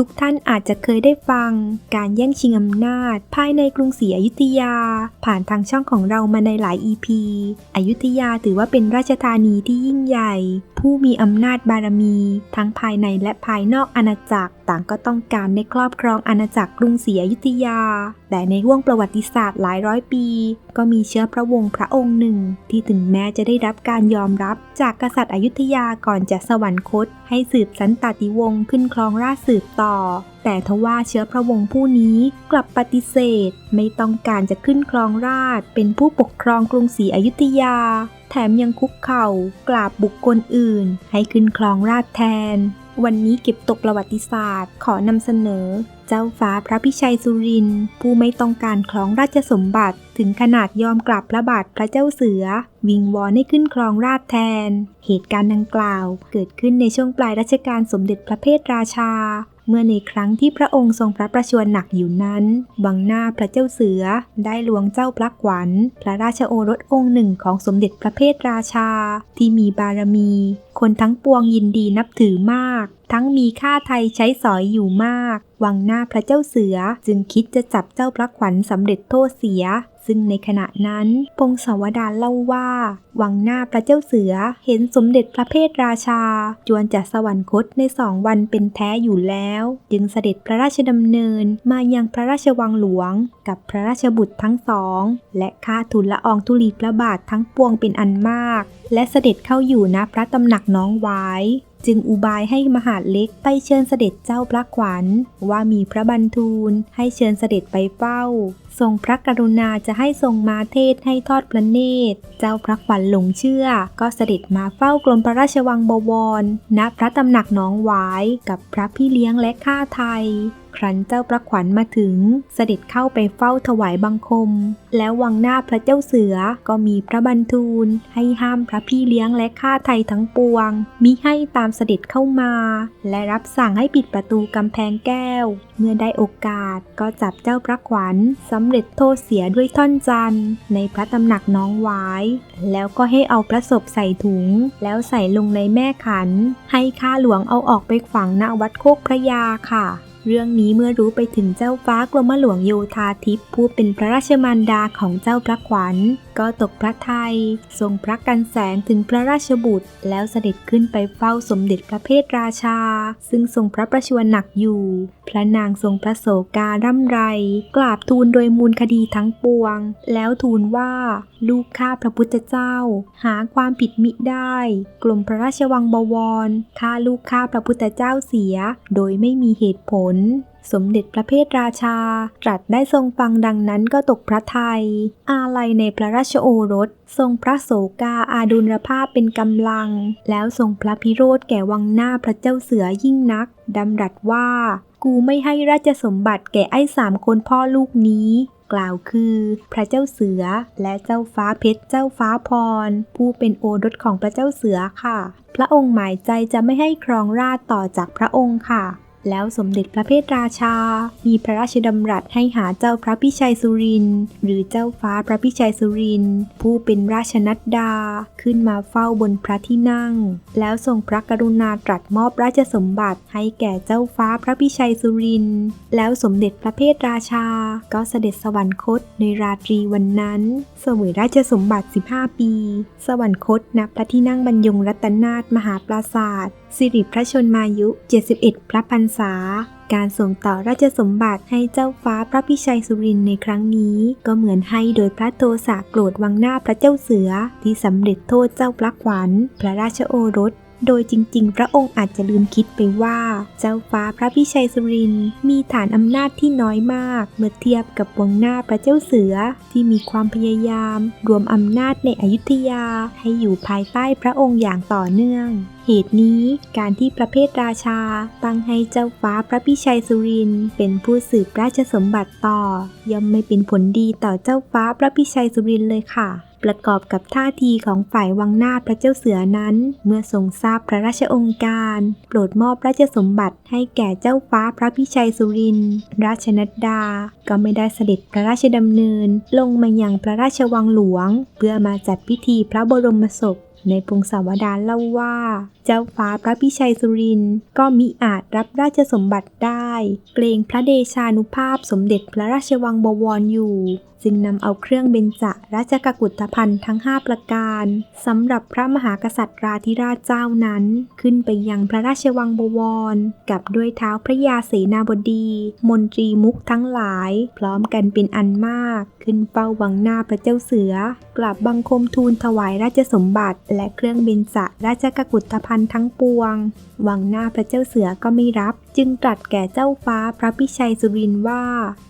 ทุกท่านอาจจะเคยได้ฟัง การแย่งชิงอำนาจ ภายในกรุงศรีอยุธยา ผ่านทางช่องของเรามาในหลาย EP อยุธยาถือว่าเป็นราชธานีที่ยิ่งใหญ่ ผู้มีอำนาจบารมี ทั้งภายในและภายนอกอาณาจักร ต่างก็ต้องการในครอบครองอาณาจักรกรุงศรีอยุธยา แต่ในห่วงประวัติศาสตร์หลายร้อยปี ก็มีเชื้อพระวงศ์พระองค์หนึ่ง ที่ถึงแม้จะได้รับการยอมรับจากกษัตริย์อยุธยาก่อนจะสวรรคต ให้สืบสันตติวงศ์ขึ้นครองราชสืบต่อ แต่ทว่าเชื้อพระวงศ์ผู้นี้กลับปฏิเสธ ไม่ต้องการจะขึ้นครองราชเป็นผู้ปกครองกรุงศรีอยุธยา แถมยังคุกเข่ากราบบุคคลอื่น ให้ขึ้นครองราชแทน วันนี้เก็บตกประวัติศาสตร์ ขอนำเสนอ เจ้าฟ้าพระพิชัยสุริน ผู้ไม่ต้องการคลองราชสมบัติ ถึงขนาดยอมกราบพระบาทพระเจ้าเสือ วิงวอนให้ขึ้นคลองราชแทน เหตุการณ์ดังกล่าว เกิดขึ้นในช่วงปลายรัชกาลสมเด็จพระเพทราชา เมื่อในครั้งที่พระองค์ทรงพระประชวรหนักอยู่นั้น วังหน้าพระเจ้าเสือได้ลวงเจ้าพระขวัญ พระราชโอรสองค์หนึ่งของสมเด็จพระเพทราชา ที่มีบารมี คนทั้งปวงยินดีนับถือมาก ทั้งมีค่าไทยใช้สอยอยู่มาก วังหน้าพระเจ้าเสือจึงคิดจะจับเจ้าพระขวัญสำเร็จโทษเสีย ซึ่งในขณะนั้นพงศาวดารเล่าว่า วังหน้าพระเจ้าเสือเห็นสมเด็จพระเพทราชา จวนจะสวรรคตในสองวันเป็นแท้อยู่แล้ว จึงเสด็จพระราชดำเนินมายังพระราชวังหลวง กับพระราชบุตรทั้งสอง และข้าทูลละอองธุลีพระบาททั้งปวงเป็นอันมาก และเสด็จเข้าอยู่ณพระตำหนักน้องหวายจึงอุบายให้มหาดเล็กไปเชิญเสด็จเจ้าพระขวัญ ว่ามีพระบันทูลให้เชิญเสด็จไปเฝ้า ทรงพระกรุณาจะให้ทรงมาเทศให้ทอดพระเนตร เจ้าพระขวัญหลงเชื่อ ก็เสด็จมาเฝ้ากรมพระราชวังบวร ณ พระตำหนักหนองหวาย กับพระพี่เลี้ยงและข้าไทยครั้นเจ้าพระขวัญมาถึง เสด็จเข้าไปเฝ้าถวายบังคม แล้ววังหน้าพระเจ้าเสือก็มีพระบันทูล ให้ห้ามพระพี่เลี้ยงและข้าไทยทั้งปวง มิให้ตามเสด็จเข้ามา และรับสั่งให้ปิดประตูกำแพงแก้ว เมื่อได้โอกาสก็จับเจ้าพระขวัญสำเร็จโทษเสียด้วยท่อนจันทร์ ในพระตำหนักน้องวาย แล้วก็ให้เอาพระศพใส่ถุง แล้วใส่ลงในแม่ขัน ให้ข้าหลวงเอาออกไปฝังณวัดโคกพระยาค่ะเรื่องนี้เมื่อรู้ไปถึงเจ้าฟ้ากรมหลวงโยธาทิพย์ผู้เป็นพระราชมารดาของเจ้าพระขวัญ ก็ตกพระทัยทรงพระกันแสงถึงพระราชบุตร แล้วเสด็จขึ้นไปเฝ้าสมเด็จพระเพทราชา ซึ่งทรงพระประชวรหนักอยู่ พระนางทรงพระโศการ่ำไร กราบทูลโดยมูลคดีทั้งปวง แล้วทูลว่าลูกข้าพระพุทธเจ้า หาความผิดมิได้กรมพระราชวังบวรฆ่าลูกข้าพระพุทธเจ้าเสีย โดยไม่มีเหตุผลสมเด็จพระเพทราชา ตรัสได้ทรงฟังดังนั้นก็ตกพระทยัย อาลัยในพระราชโอรส ทรงพระโสกาอาดุลภาพเป็นกำลัง แล้วทรงพระพิโรธแก่วังหน้าพระเจ้าเสือยิ่งนัก ดำรัสว่า กูไม่ให้ราชสมบัติแก่ไอ้สามคนพ่อลูกนี้ กล่าวคือ พระเจ้าเสือและเจ้าฟ้าเพชรเจ้าฟ้าพร ผู้เป็นโอรสของพระเจ้าเสือค่ะ พระองค์หมายใจจะไม่ให้ครองราชต่อจากพระองค์ค่ะ แล้วสมเด็จพระเพทราชา มีพระราชดำรัสให้หาเจ้าพระพิชัยสุรินทร์หรือเจ้าฟ้าพระพิชัยสุรินทร์ผู้เป็นราชนัดดา ขึ้นมาเฝ้าบนพระที่นั่ง แล้วทรงพระกรุณาตรัสมอบราชสมบัติให้แก่เจ้าฟ้าพระพิชัยสุรินทร์แล้วสมเด็จพระเพทราชา ก็เสด็จสวรรคตในราตรีวันนั้น สวยราชสมบัติ 15 ปี สวรรคตณพระที่นั่งบรรยงรัตนาถมหาปราศาสตร์สิริพระชนมายุ 71 พระพรรษา การส่งต่อราชสมบัติให้เจ้าฟ้าพระพิชัยสุรินในครั้งนี้ ก็เหมือนให้โดยพระโทสะโกรธวังหน้าพระเจ้าเสือ ที่สำเร็จโทษเจ้าพระขวัญ พระราชโอรสโดยจริงๆ พระองค์อาจจะลืมคิดไปว่า เจ้าฟ้าพระพิชัยสุรินมีฐานอำนาจที่น้อยมาก เมื่อเทียบกับวังหน้าพระเจ้าเสือที่มีความพยายาม รวมอำนาจในอยุธยาให้อยู่ภายใต้พระองค์อย่างต่อเนื่อง เหตุนี้การที่ประเภทราชา ตั้งให้เจ้าฟ้าพระพิชัยสุรินเป็นผู้สืบราชสมบัติต่อ ย่อมไม่เป็นผลดีต่อเจ้าฟ้าพระพิชัยสุรินเลยค่ะประกอบกับท่าทีของฝ่ายวังนาพระเจ้าเสือนั้น เมื่อทรงทราบพระราชองค์การ โปรดมอบราชสมบัติให้แก่เจ้าฟ้าพระพิชัยสุริน ราชนัดดา ก็ไม่ได้เสด็จพระราชดำเนิน ลงมายังพระราชวังหลวง เพื่อมาจัดพิธีพระบรมศพในพงศาวดารเล่าว่า เจ้าฟ้าพระพิชัยสุรินทร์ก็มิอาจรับราชสมบัติได้ เกรงพระเดชานุภาพสมเด็จพระราชวังบวรอยู่ จึงนำเอาเครื่องเบญจราชกกุฏภัณฑ์ทั้ง 5 ประการสำหรับพระมหากษัตริย์ราธิราชเจ้านั้น ขึ้นไปยังพระราชวังบวร กับด้วยเท้าพระยาเสนาบดี มนตรีมุกทั้งหลาย พร้อมกันเป็นอันมาก ขึ้นเฝ้าวังหน้าพระเจ้าเสือ กลับบังคมทูลถวายราชสมบัติ และเครื่องเบญจราชกกุฏภัณฑ์ทั้งปวง วังหน้าพระเจ้าเสือก็ไม่รับ จึงตรัสแก่เจ้าฟ้าพระพิชัยสุรินว่า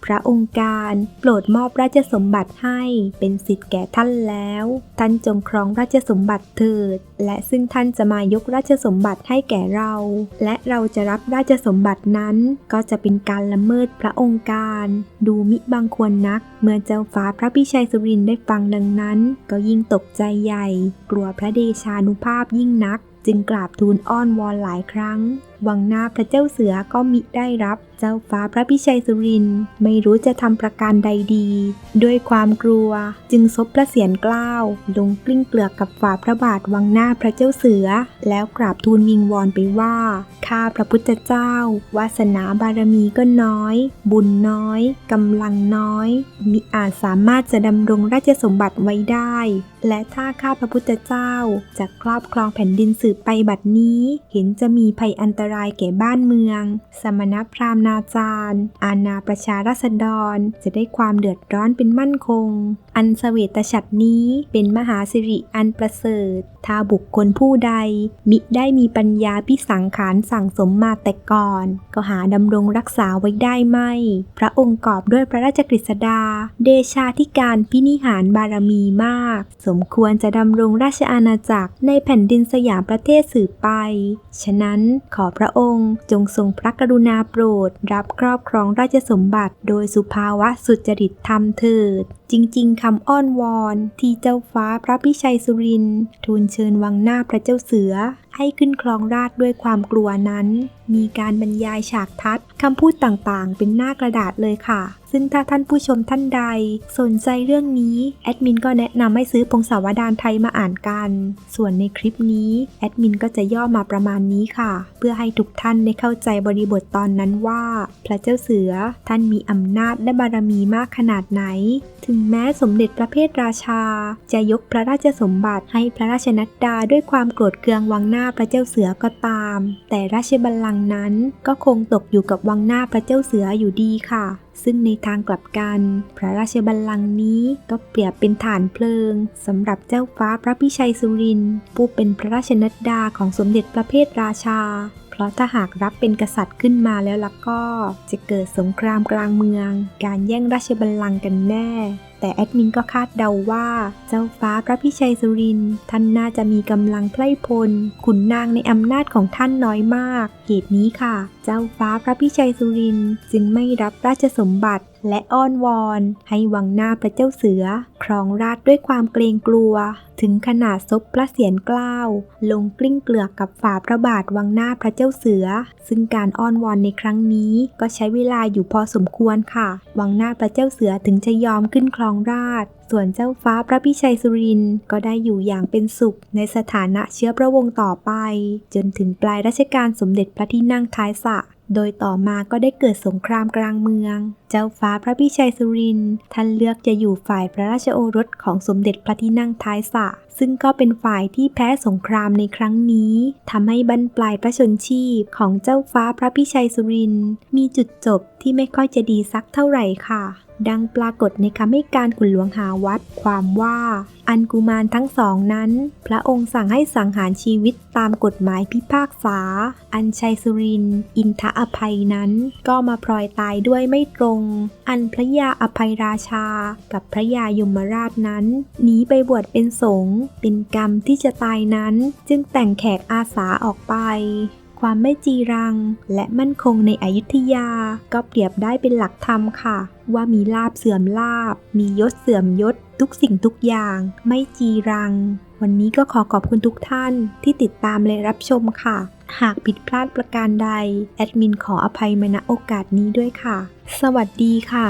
พระองค์การโปรดมอบราชสมบัติให้เป็นสิทธิ์แก่ท่านแล้ว ท่านจงครองราชสมบัติเถิด และซึ่งท่านจะมายกราชสมบัติให้แก่เรา และเราจะรับราชสมบัตินั้น ก็จะเป็นการละเมิดพระองค์การ ดูมิบังควรนัก เมื่อเจ้าฟ้าพระพิชัยสุรินได้ฟังดังนั้น ก็ยิ่งตกใจใหญ่ กลัวพระเดชานุภาพยิ่งนัก จึงกราบทูลอ้อนวอนหลายครั้ง วังหน้าพระเจ้าเสือก็มิได้รับเจ้าฟ้าพระพิชัยสุรินทร์ไม่รู้จะทำประการใดดี ด้วยความกลัวจึงซบพระเศียรกล้าว ลงกลิ้งเกลือกกับฝ่าพระบาทวังหน้าพระเจ้าเสือ แล้วกราบทูลวิงวอนไปว่า ข้าพระพุทธเจ้า วาสนาบารมีก็น้อย บุญน้อยกำลังน้อย มิอาจสามารถจะดำรงราชสมบัติไว้ได้ และถ้าข้าพระพุทธเจ้าจะครอบครองแผ่นดินสืบไปบัดนี้ เห็นจะมีภัยอันตรายแก่บ้านเมือง สมณพราหมณ์นาจารย์ อาณาประชาราษฎร จะได้ความเดือดร้อนเป็นมั่นคง อันเสวตฉัตรนี้เป็นมหาสิริอันประเสริฐ ถ้าบุคคลผู้ใด มิได้มีปัญญาพิสังขารสั่งสมมาแต่ก่อน ก็หาดำรงรักษาไว้ได้ไม่ พระองค์กอบด้วยพระราชกฤษดา เดชาธิการพินิหารบารมีมาก สมควรจะดำรงราชอาณาจักรในแผ่นดินสยามประเทศสืบไป ฉะนั้นขอพระองค์ จงทรงพระกรุณาโปรด รับครอบครองราชสมบัติ โดยสุภาวะสุจริตธรรมเถิด จริง ๆคำอ้อนวอน ที่เจ้าฟ้าพระพิชัยสุรินทร์ทูลเชิญวังหน้าพระเจ้าเสือ ให้ขึ้นครองราชด้วยความกลัวนั้น มีการบรรยายฉากทัศน์คำพูดต่างๆ เป็นหน้ากระดาษเลยค่ะ ซึ่งถ้าท่านผู้ชมท่านใด สนใจเรื่องนี้ แอดมินก็แนะนำให้ซื้อพงศาวดารไทยมาอ่านกัน ส่วนในคลิปนี้แอดมินก็จะย่อมาประมาณนี้ค่ะ เพื่อให้ทุกท่านได้เข้าใจบริบทตอนนั้นว่า พระเจ้าเสือท่านมีอำนาจและบารมีมากขนาดไหน ถึงแม้สมเด็จพระเพทราชา จะยกพระราชสมบัติให้พระราชนัดดาด้วยความโกรธเคืองวังหน้าพระเจ้าเสือก็ตาม แต่ราชบัลลังก์นั้นก็คงตกอยู่กับวังหน้าพระเจ้าเสืออยู่ดีค่ะ ซึ่งในทางกลับกัน พระราชบัลลังก์นี้ก็เปรียบเป็นฐานเพลิงสำหรับเจ้าฟ้าพระพิชัยสุรินทร์ผู้เป็นพระราชนัดดาของสมเด็จพระเพทราชาเพราะถ้าหากรับเป็นกษัตริย์ขึ้นมาแล้วล่ะก็ จะเกิดสงครามกลางเมือง การแย่งราชบัลลังก์กันแน่ แต่แอดมินก็คาดเดาว่า เจ้าฟ้าพระพิชัยสุรินทร์ท่านน่าจะมีกำลังไพล่พลขุนนางในอำนาจของท่านน้อยมาก เหตุนี้ค่ะ เจ้าฟ้าพระพิชัยสุรินทร์จึงไม่รับราชสมบัติและอ้อนวอน ให้วังหน้าพระเจ้าเสือ ครองราชด้วยความเกรงกลัว ถึงขนาดซบพระเศียรกล้าว ลงกลิ้งเกลือกกับฝ่าพระบาทวังหน้าพระเจ้าเสือ ซึ่งการอ้อนวอนในครั้งนี้ก็ใช้เวลาอยู่พอสมควรค่ะ วังหน้าพระเจ้าเสือถึงจะยอมขึ้นครองราช ส่วนเจ้าฟ้าพระพิชัยสุรินทร์ก็ได้อยู่อย่างเป็นสุขในสถานะเชื้อพระวงศ์ต่อไป จนถึงปลายรัชกาลสมเด็จพระที่นั่งท้ายสระ โดยต่อมาก็ได้เกิดสงครามกลางเมือง เจ้าฟ้าพระพิชัยสุรินทร์ท่านเลือกจะอยู่ฝ่ายพระราชโอรสของสมเด็จพระที่นั่งท้ายสะ ซึ่งก็เป็นฝ่ายที่แพ้สงครามในครั้งนี้ทำให้บรรปลายพระชนชีพของเจ้าฟ้าพระพิชัยสุรินทร์มีจุดจบที่ไม่ค่อยจะดีสักเท่าไหร่ค่ะ ดังปรากฏในคำให้การขุนหลวงหาวัดความว่า อันกุมารทั้งสองนั้น พระองค์สั่งให้สังหารชีวิตตามกฎหมายพิพากษา อันชัยสุริน อินทอภัยนั้น ก็มาพลอยตายด้วยไม่ตรง อันพระยาอภัยราชา กับพระยายมราชนั้นหนีไปบวชเป็นสงฆ์เป็นกรรมที่จะตายนั้น จึงแต่งแขกอาสาออกไป ความไม่จีรัง และมั่นคงในอยุธยา ก็เปรียบได้เป็นหลักธรรมค่ะ ว่ามีลาบเสื่อมลาบ มียศเสื่อมยศ ทุกสิ่งทุกอย่าง ไม่จีรัง วันนี้ก็ขอขอบคุณทุกท่านที่ติดตามและรับชมค่ะ หากผิดพลาดประการใด แอดมินขออภัยมาณโอกาสนี้ด้วยค่ะ สวัสดีค่ะ